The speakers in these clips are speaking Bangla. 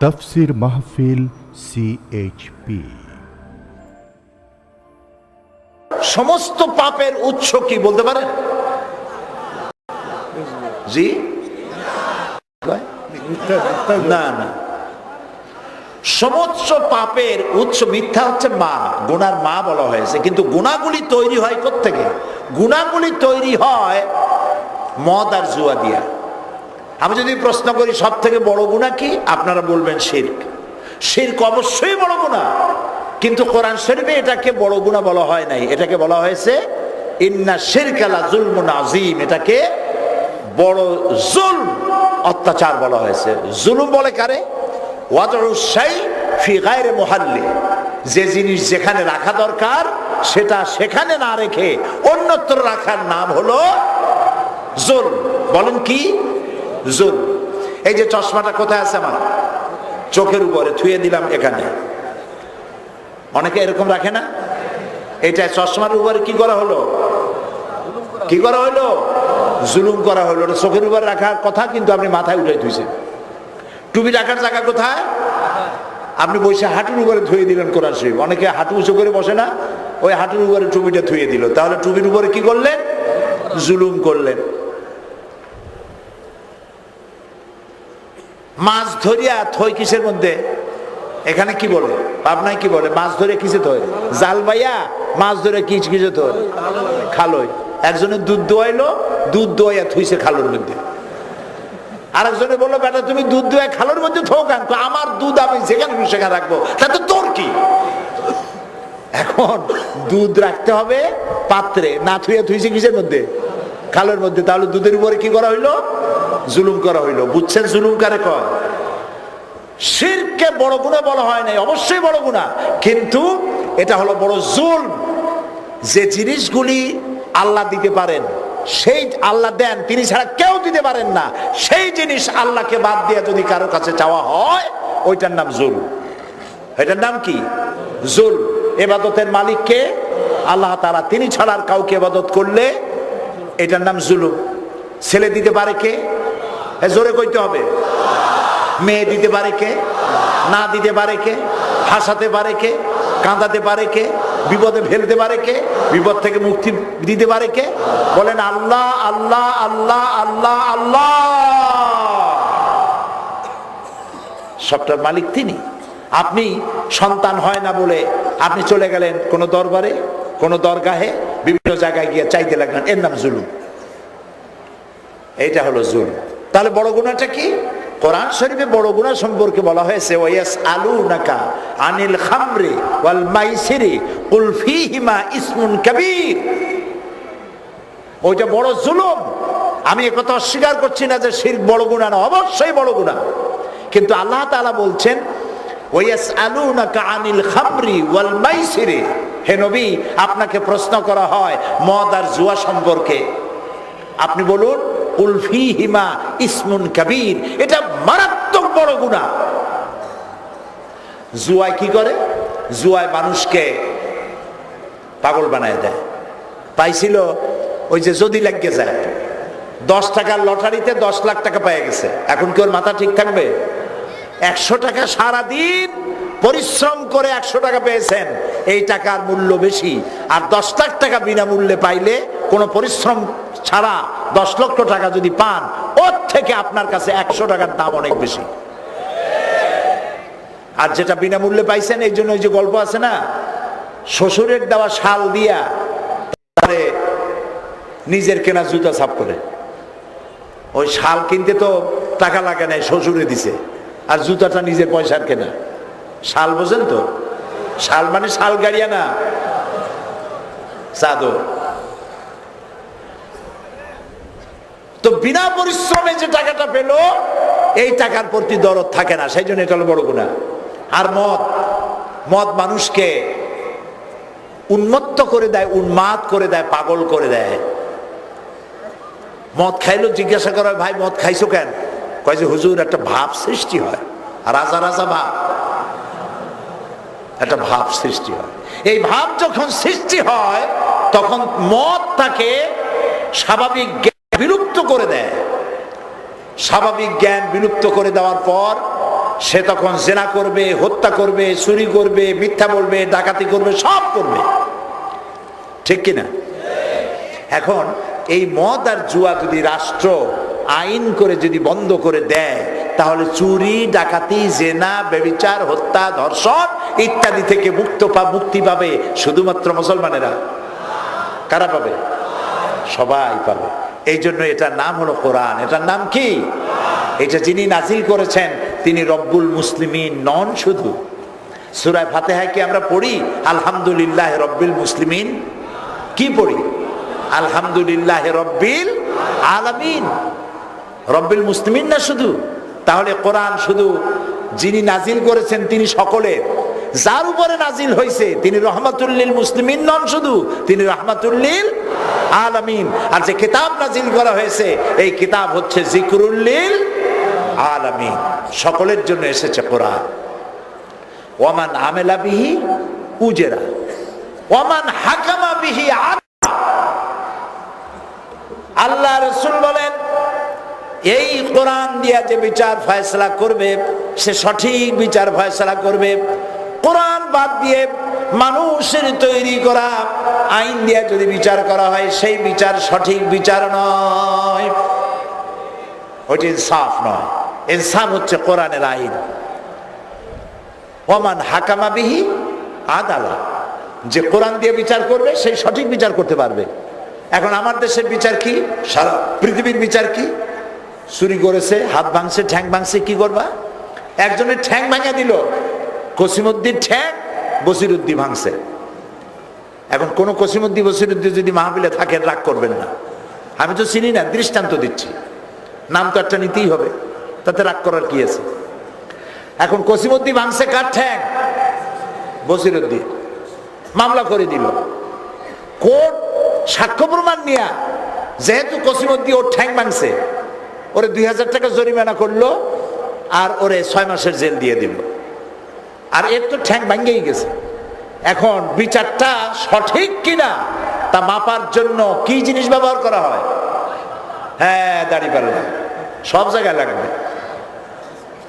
তফসির মাহফিল সিএইচপি সমস্ত পাপের উৎস কি বলতে পারে? জি? না না। সমস্ত পাপের উৎস মিথ্যা হচ্ছে মা। গুনার মা বলা হয়েছে। কিন্তু গুণাগুলি তৈরি হয় থেকে গুণাগুলি তৈরি হয় মদ আর জুয়া দিয়া। আমি যদি প্রশ্ন করি সব থেকে বড় গুণা কি? আপনারা বলবেন শির্ক। শির্ক অবশ্যই বড় গুণা। কিন্তু কোরআন শরীফে এটাকে বড় গুণা বলা হয় নাই। এটাকে বলা হয়েছে, ইন্না শিরকালা জুলমুন আজিম এটাকে বড় জুল অত্যাচার বলা হয়েছে। জুলুম বলে কারে? ফি মুহাল্লি। যে জিনিস যেখানে রাখা দরকার, সেটা সেখানে না রেখে অন্যত্র রাখার নাম হলো জুল বলেন কি? জুল এই যে চশমাটা কোথায় আছে আমার? চোখের উপরে, থুয়ে দিলাম এখানে। অনেকে এরকম রাখে না? এটা চশমার উপরে কি করা হলো? কি করা হলো? জুলুম করা হলো। চোখের উপরে রাখার কথা কিন্তু আপনি মাথায় উঠে থুইছেন। টুপি রাখার জায়গা কোথায়? আপনি বসে হাঁটুর উপরে ধুয়ে দিলেন কোরআন শরীফ। অনেকে হাঁটু উঁচু করে বসে না, ওই হাঁটুর উপরে টুপিটা ধুয়ে দিল। তাহলে টুপির উপরে কি করলেন? জুলুম করলেন। মাছ ধরিয়া থই কিসের মধ্যে? এখানে কি বলে? পাবনায় কি বলে? মাছ ধরে কিসে থই জাল বাইয়া, মাছ ধরে কিচ কিসে থই খালই একজনের দুধ দোয়াইলো, দুধ দোয়াইয়া থুইছে খালোর মধ্যে। আরেকজনে বলল, বেটা, তুমি দুধ দোয়াই খালোর মধ্যে থো তো আমার দুধ আমি যেখানে সেখানে রাখব। তাতে তোর কি? এখন দুধ রাখতে হবে পাত্রে, না থুয়ে থুইছে কিসের মধ্যে? খালের মধ্যে। তাহলে দুধের উপরে কি করা হইল? জুলুম করা হইল। বুঝছেন জুলুম কারে কয়? শিরকে বড় গুণা বলা হয় নাই, অবশ্যই বড় গুণা। কিন্তু এটা হলো বড় জুল যে জিনিসগুলি আল্লাহ দিতে পারেন, সেই আল্লাহ দেন, তিনি ছাড়া কেউ দিতে পারেন না। সেই জিনিস আল্লাহকে বাদ দিয়ে যদি কারও কাছে চাওয়া হয়, ওইটার নাম জুল এটার নাম কি? জুল এবাদতের মালিককে আল্লাহ তারা তিনি ছাড়ার কাউকে এবাদত করলে এটার নাম জুলুম। ছেলে দিতে পারে কে? জোরে কইতে হবে। মেয়ে দিতে পারে কে? না দিতে পারে কে? হাসাতে পারে কে? কাঁদাতে পারে কে? বিপদে ফেলতে পারে কে? বিপদ থেকে মুক্তি দিতে পারে কে? বলেন, আল্লাহ আল্লাহ আল্লাহ আল্লাহ আল্লাহ। সবটার মালিক তিনি। আপনি সন্তান হয় না বলে আপনি চলে গেলেন কোনো দরবারে, কোনো দরগাহে, বিভিন্ন জায়গায় গিয়ে চাইতে লাগলেন। এর নাম জুলুম। এইটা হলো জুলুম। তাহলে বড় গুণাটা কি? কোরআন শরীফে বড় গুণা সম্পর্কে বলা হয়েছে ওয়াস আলু নাকা আনিল খামরে ওয়াল মাইসিরি কুল ফীহিমা ইসমুন কাবীর। ওইটা বড় জুলুম। আমি একথা অস্বীকার করছি না যে শিরক বড় গুণা না, অবশ্যই বড় গুণা। কিন্তু আল্লাহ তাআলা বলছেন ওয়াস আলু নাকা আনিল খামরি ওয়াল মাইসিরি। হে নবী, আপনাকে প্রশ্ন করা হয় মদ আর জুয়া সম্পর্কে। আপনি বলুন উলফি হিমা ইসমুন কাবির। এটা মারাত্মক বড় গুণা জুয়ায় কি করে? জুয়ায় মানুষকে পাগল বানায় দেয়। পাইছিল ওই যে যদি লাগিয়ে যায়। দশ টাকার লটারিতে দশ লাখ টাকা পেয়ে গেছে। এখন কি ওর মাথা ঠিক থাকবে? একশো টাকা সারা দিন পরিশ্রম করে একশো টাকা পেয়েছেন। এই টাকার মূল্য বেশি। আর দশ লাখ টাকা বিনামূল্যে পাইলে কোনো পরিশ্রম ছাড়া দশ লক্ষ টাকা যদি পান, ওর থেকে আপনার কাছে একশো টাকার দাম অনেক বেশি। আর যেটা বিনামূল্যে পাইছেন, এই জন্য ওই যে গল্প আছে না, শ্বশুরের দেওয়া শাল দিয়া নিজের কেনা জুতা ছাপ করে। ওই শাল কিনতে তো টাকা লাগে নাই, শ্বশুরে দিছে, আর জুতাটা নিজের পয়সার কেনা। শাল বোঝেন তো? শাল মানে শাল গাড়িয়া না, চাদর। তো বিনা পরিশ্রমে যে টাকাটা পেল, এই টাকার প্রতি দরদ থাকে না। সেই জন্য এটা হলো বড় গুণা আর মদ মদ মানুষকে উন্মত্ত করে দেয়, উন্মাদ করে দেয়, পাগল করে দেয়। মদ খাইলো, জিজ্ঞাসা করা ভাই, মদ খাইছো কেন? কয় যে, হুজুর, একটা ভাব সৃষ্টি হয়। রাজা রাজা ভাব। একটা ভাব সৃষ্টি হয়। এই ভাব যখন সৃষ্টি হয়, তখন মদ তাকে স্বাভাবিক বিলুপ্ত করে দেয়। স্বাভাবিক জ্ঞান বিলুপ্ত করে দেওয়ার পর সে তখন জেনা করবে, হত্যা করবে, চুরি করবে, মিথ্যা বলবে, ডাকাতি করবে, সব করবে। ঠিক কিনা? এখন এই মদ আর জুয়া যদি রাষ্ট্র আইন করে যদি বন্ধ করে দেয়, তাহলে চুরি, ডাকাতি, জেনা বেবিচার হত্যা, ধর্ষণ ইত্যাদি থেকে মুক্ত পা, মুক্তি পাবে শুধুমাত্র মুসলমানেরা। কারা পাবে? সবাই পাবে। এই জন্য এটার নাম হলো কোরআন। এটার নাম কি? এটা যিনি নাজিল করেছেন, তিনি রব্বুল মুসলিমিন নন শুধু। সুরায় ফাতেহায় কি আমরা পড়ি? আলহামদুলিল্লাহ রব্বিল মুসলিমিন। কি পড়ি? আলহামদুলিল্লাহ রব্বিল আলামিন। রব্বিল মুসলিমিন না শুধু? তাহলে কোরআন শুধু যিনি নাজিল করেছেন, তিনি সকলের। যার উপরে নাজিল হয়েছে তিনি রহমাতুল্লিল মুসলিমিন নন শুধু, তিনি রহমাতুল্লিল আলামিন। আর যে কিতাব নাজিল করা হয়েছে, এই কিতাব হচ্ছে জিকরুল্লিল আলামিন। সকলের জন্য এসেছে কোরআন। ওয়ামান আমেলা বিহি উজেরা। ওয়ামান হাকামা বিহি আল্লাহ রসুল বলেন, এই কোরআন দিয়া যে বিচার ফয়সলা করবে, সে সঠিক বিচার ফয়সলা করবে। কোরআন বাদ দিয়ে মানুষের তৈরি করা আইন দিয়ে যদি বিচার করা হয়, সেই বিচার সঠিক বিচার নয়। ওইটি ইনসাফ নয়। ইনসাফ হচ্ছে কোরআনের আইন। ওমান হাকামা বিহি আদালা। যে কোরআন দিয়ে বিচার করবে, সেই সঠিক বিচার করতে পারবে। এখন আমার দেশের বিচার কি? সারা পৃথিবীর বিচার কি? চুরি করেছে, হাত ভাঙছে, ঠ্যাং ভাঙছে, কি করবা? একজনের ঠ্যাং ভাঙা দিল কসিমুদ্দিন ঠ্যাং বসিরুদ্দি ভাঙছে। এখন কোন কসিমুদ্দি, বসিরুদ্দি যদি মাহবিলে থাকেন রাগ করবেন না। আমি তো চিনি না, দৃষ্টান্ত দিচ্ছি। নাম তো একটা নিতেই হবে, তাতে রাগ করার কি আছে? এখন কসিমুদ্দি ভাঙছে কার ঠ্যাং? বসিরুদ্দিন মামলা করে দিল। কোর্ট সাক্ষ্য প্রমাণ নিয়া, যেহেতু কসিমুদ্দি ওর ঠ্যাং ভাঙছে, ওরে দুই হাজার টাকা জরিমানা করল, আর ওরে ছয় মাসের জেল দিয়ে দিল। আর এর তো ঠ্যাং ভাঙ্গেই গেছে। এখন বিচারটা সঠিক কিনা তা মাপার জন্য কি জিনিস ব্যবহার করা হয়? হ্যাঁ দাড়ি পাল্লা সব জায়গায় লাগবে।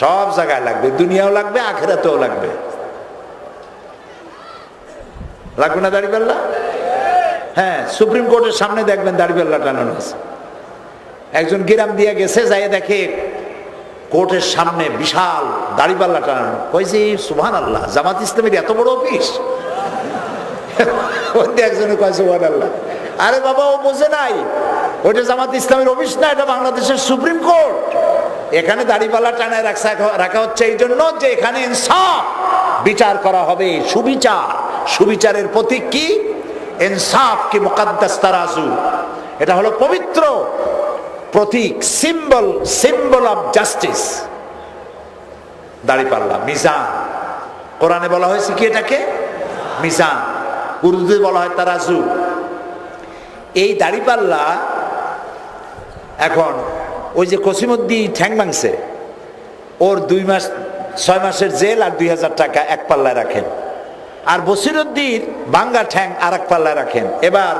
সব জায়গায় লাগবে। দুনিয়াও লাগবে, আখেরাতেও লাগবে। লাগবে না দাড়িপাল্লা হ্যাঁ সুপ্রিম কোর্টের সামনে দেখবেন দাড়িপাল্লা টানানো আছে একজন গিরাম দিয়ে গেছে যাই দেখে কোর্টের সামনে বিশাল দাড়িপাল্লা টানানো। কইছে সুহান আল্লাহ জামাত ইসলামের এত বড় অফিস? একজনে কয় সুহান আল্লাহ আরে বাবা, ও বোঝে নাই। ওইটা জামাত ইসলামের অফিস না, এটা বাংলাদেশের সুপ্রিম কোর্ট। এখানে দাড়িপাল্লা টানায় রাখা রাখা হচ্ছে এই জন্য যে এখানে ইনসাফ, বিচার করা হবে, সুবিচার। সুবিচারের প্রতীক কি? ইনসাফ কি, মুকাদ্দাস তারাজু। এটা হলো পবিত্র প্রতীক সিম্বল সিম্বল অফ জাস্টিস দাড়িপাল্লা মিজান। কোরআনে বলা হয়েছে কি এটাকে? মিজান। উর্দুতে বলা হয় তারাজু। এই দাড়িপাল্লা এখন ওই যে কসিমুদ্দি ঠ্যাং ভাঙছে, ওর দুই মাস, ছয় মাসের জেল আর দুই হাজার টাকা এক পাল্লায় রাখেন। আর বসিরুদ্দিন বাঙ্গা ঠ্যাং আর এক পাল্লায় রাখেন। এবার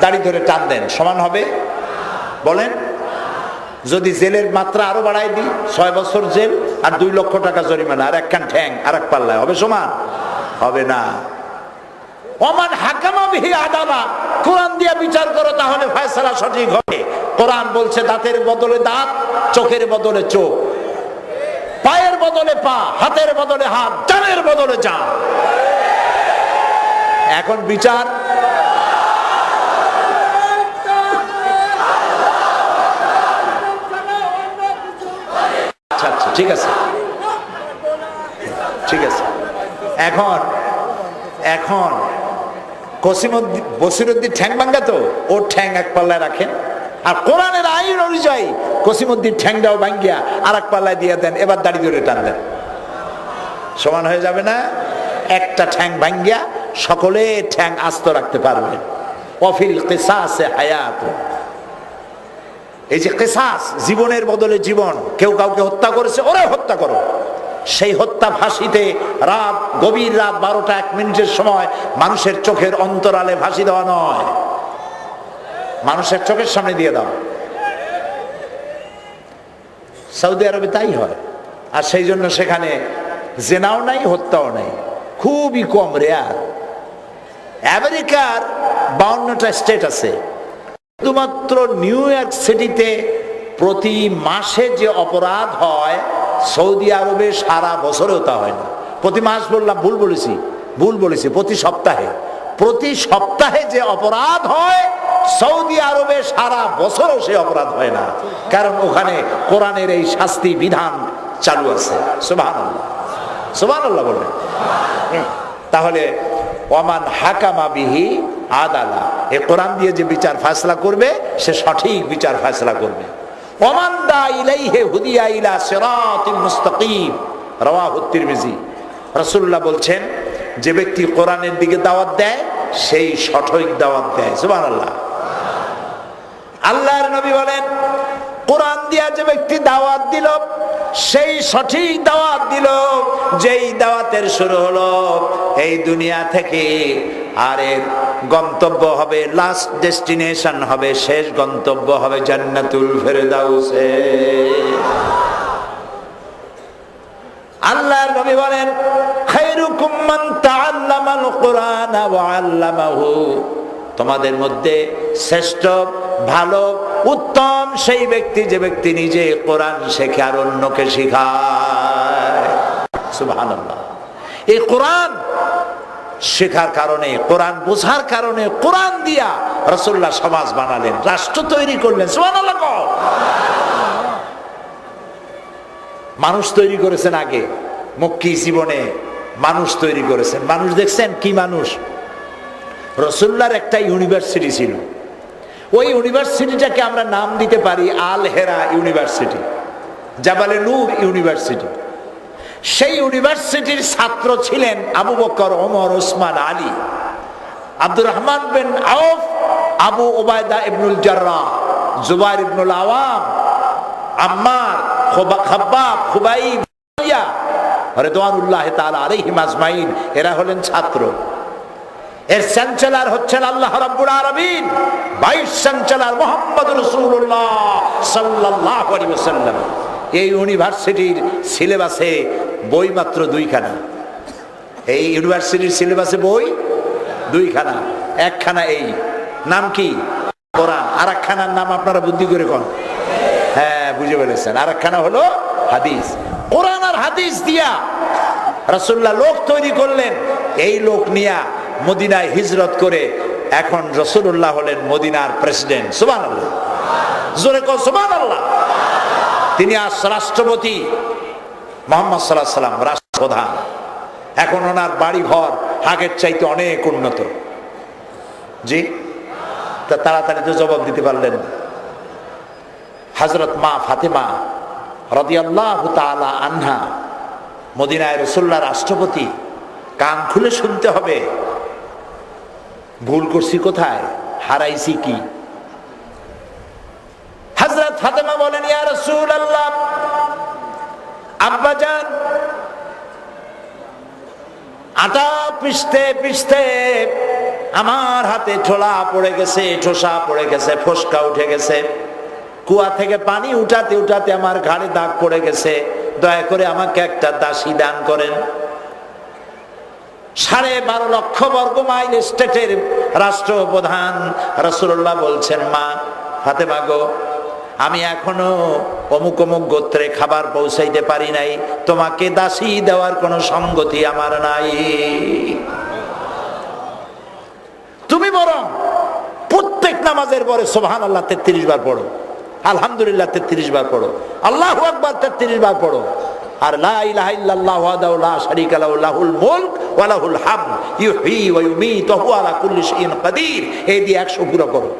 দাড়ি ধরে টান দেন। সমান হবে? বলেন? যদি জেলের মাত্রা আরও বাড়াই দিই, ছয় বছর জেল আর দুই লক্ষ টাকা জরিমানা, আর একখান ঠ্যাং, আর এক পাল্লায়। হবে সমান? হবে না। অমান হাকামা বিহি আদালা কোরআন দিয়া বিচার করো, তাহলে ফয়সালা সঠিক হবে। কোরআন বলছে, দাঁতের বদলে দাঁত, চোখের বদলে চোখ। পায়ের বদলে পা, হাতের বদলে হাত, জানের বদলে জান। এখন বিচার ঠিক আছে। ঠিক আছে। এখন এখন কসিমুদ্দিন বসিরুদ্দিন ঠ্যাং ভাঙ্গা তো? ওর ঠ্যাং এক পাল্লায় রাখেন আর কোরআনের আইন অনুযায়ী কসিমুদ্দিন ঠ্যাংটাও ভাঙ্গিয়া আর এক পাল্লায় দিয়ে দেন, এবার দাড়ি ধরে টান দেন। সমান হয়ে যাবে না? একটা ঠ্যাং ভাঙ্গিয়া সকলে ঠ্যাং আস্ত রাখতে পারবেন অফিল কেসাসে হায়াত। এই যে কেসাস, জীবনের বদলে জীবন, কেউ কাউকে হত্যা করেছে, ওরা হত্যা করো। সেই হত্যা ফাঁসিতে রাত, গভীর রাত বারোটা এক মিনিটের সময় মানুষের চোখের অন্তরালে ফাঁসি দেওয়া নয়। মানুষের চোখের সামনে দিয়ে দাও। সৌদি আরবে তাই হয়। আর সেই জন্য সেখানে জেনাও নাই, হত্যাও নাই। খুবই কম রেয়ার। আমেরিকার বাউন্নটা স্টেট আছে। শুধুমাত্র নিউ ইয়র্ক সিটিতে প্রতি মাসে যে অপরাধ হয়, সৌদি আরবে সারা বছরেও তা হয় না। প্রতি মাস বললাম, ভুল বলেছি ভুল বলেছি, প্রতি সপ্তাহে। প্রতি সপ্তাহে যে অপরাধ হয়, সৌদি আরবে সারা বছরও সে অপরাধ হয় না। কারণ ওখানে কোরআনের এই শাস্তি বিধান চালু আছে। তাহলে ওমান হাকামা বিহি আদালা। এ কোরআন দিয়ে যে বিচার ফাসলা করবে, সে সঠিক বিচার ফাসলা করবে। ওমান দা ইলাইহে হুদিয়া ইলা সিরাতিল মুস্তাকিম, রাওয়াহু তিরমিজি। রাসূলুল্লাহ বলছেন, যে ব্যক্তি কোরআনের দিকে দাওয়াত দেয়, সেই সঠিক দাওয়াত দেয়। সুবহানাল্লাহ। আল্লাহর নবী বলেন, কোরআন দিয়া যে ব্যক্তি দাওয়াত দিল, সেই সঠিক দাওয়াত দিল। যেই দাওয়াতের শুরু হলো, এই দুনিয়া থেকে আর এর গন্তব্য হবে লাস্ট ডেস্টিনেশন হবে, শেষ গন্তব্য হবে জান্নাতুল ফেরদাউসে। আল্লাহর নবী বলেন, খায়রুকুম মান তাআল্লামাল কুরআন ওয়া আল্লামাহু। তোমাদের মধ্যে শ্রেষ্ঠ, ভালো, উত্তম সেই ব্যক্তি যে ব্যক্তি নিজে কোরআন শেখে আর অন্যকে শিখায়। সুবহানাল্লাহ। এই কোরআন শেখার কারণে, কোরআন বোঝার কারণে, কোরআন দিয়া রসুল্লাহ সমাজ বানালেন, রাষ্ট্র তৈরি করলেন। মানুষ তৈরি করেছেন আগে মক্কি জীবনে মানুষ তৈরি করেছেন। মানুষ দেখছেন কি মানুষ? রসুল্লার একটা ইউনিভার্সিটি ছিল। ওই ইউনিভার্সিটিটাকে আমরা নাম দিতে পারি আল হেরা ইউনিভার্সিটি, জাবালে নূর ইউনিভার্সিটি। সেই ইউনিভার্সিটির ছাত্র ছিলেন আবু বকর, ওমর, ওসমান, আলী। আব্দুর রহমান বিন আউফ, আবু ওবায়দা ইবনুল জার্রাহ, জুবাইর ইবনুল আওয়াম, আম্মার, খোবা- খাব্বাব, খুবাইব রেদওয়ানুল্লাহ তাআলা আলাইহিম আজমাইন, এরা হলেন ছাত্র। এর চ্যান্সেলার হচ্ছেন আল্লাহ রাব্বুল আলামিন ভাইস চ্যান্সেলার মোহাম্মদ রাসূলুল্লাহ সাল্লাল্লাহু আলাইহি ওয়াসাল্লাম। এই ইউনিভার্সিটির সিলেবাসে বই মাত্র দুইখানা এই ইউনিভার্সিটির সিলেবাসে বই দুইখানা একখানা এই। নাম কি? কোরআন। আর একখানার নাম আপনারা বুদ্ধি করে কোন। হ্যাঁ বুঝে ফেলেছেন। আর একখানা হলো হাদিস। কোরআন আর হাদিস দিয়া রাসূলুল্লাহ লোক তৈরি করলেন। এই লোক নিয়া মদিনায় হিজরত করে এখন রসুল্লাহ হলেন মদিনার প্রেসিডেন্ট। সুবান আল্লাহ জোরে কো সুবান আল্লাহ তিনি আজ রাষ্ট্রপতি। মোহাম্মদ সাল্লাহ সাল্লাম, রাষ্ট্রপ্রধান। এখন ওনার বাড়ি ঘর আগের চাইতে অনেক উন্নত। জি? তা তাড়াতাড়ি তো জবাব দিতে পারলেন হজরত মা ফাতেমা রদিয়াল্লাহ তালা আনহা, মদিনায় রসুল্লাহ রাষ্ট্রপতি, কান খুলে শুনতে হবে। ভুল করছি কোথায়? হারাইছি কি? হজরত ফাতেমা বলেন, ইয়া রসুল আল্লাহ আব্বাজান আটা পিষতে পিষতে আমার হাতে ঠোলা পড়ে গেছে, ঠোসা পড়ে গেছে, ফসকা উঠে গেছে। কুয়া থেকে পানি উঠাতে উঠাতে আমার ঘাড়ে দাগ পড়ে গেছে। দয়া করে আমাকে একটা দাসী দান করেন। সাড়ে বারো লক্ষ বর্গ মাইল স্টেটের রাষ্ট্রপ্রধান রসুল্লাহ বলছেন, মা, ফাতেমা গো আমি এখনও অমুক অমুক গোত্রে খাবার পৌঁছাইতে পারি নাই। তোমাকে দাসী দেওয়ার কোনো সঙ্গতি আমার নাই। তুমি বরং প্রত্যেক নামাজের পরে সোহান আল্লাহ তেত্রিশ বার পড়ো। আলহামদুলিল্লাহ তেত্রিশ বার পড়ো। আল্লাহ আকবার তেত্রিশ বার পড়ো। আর এই দিয়ে 100 পুরো করো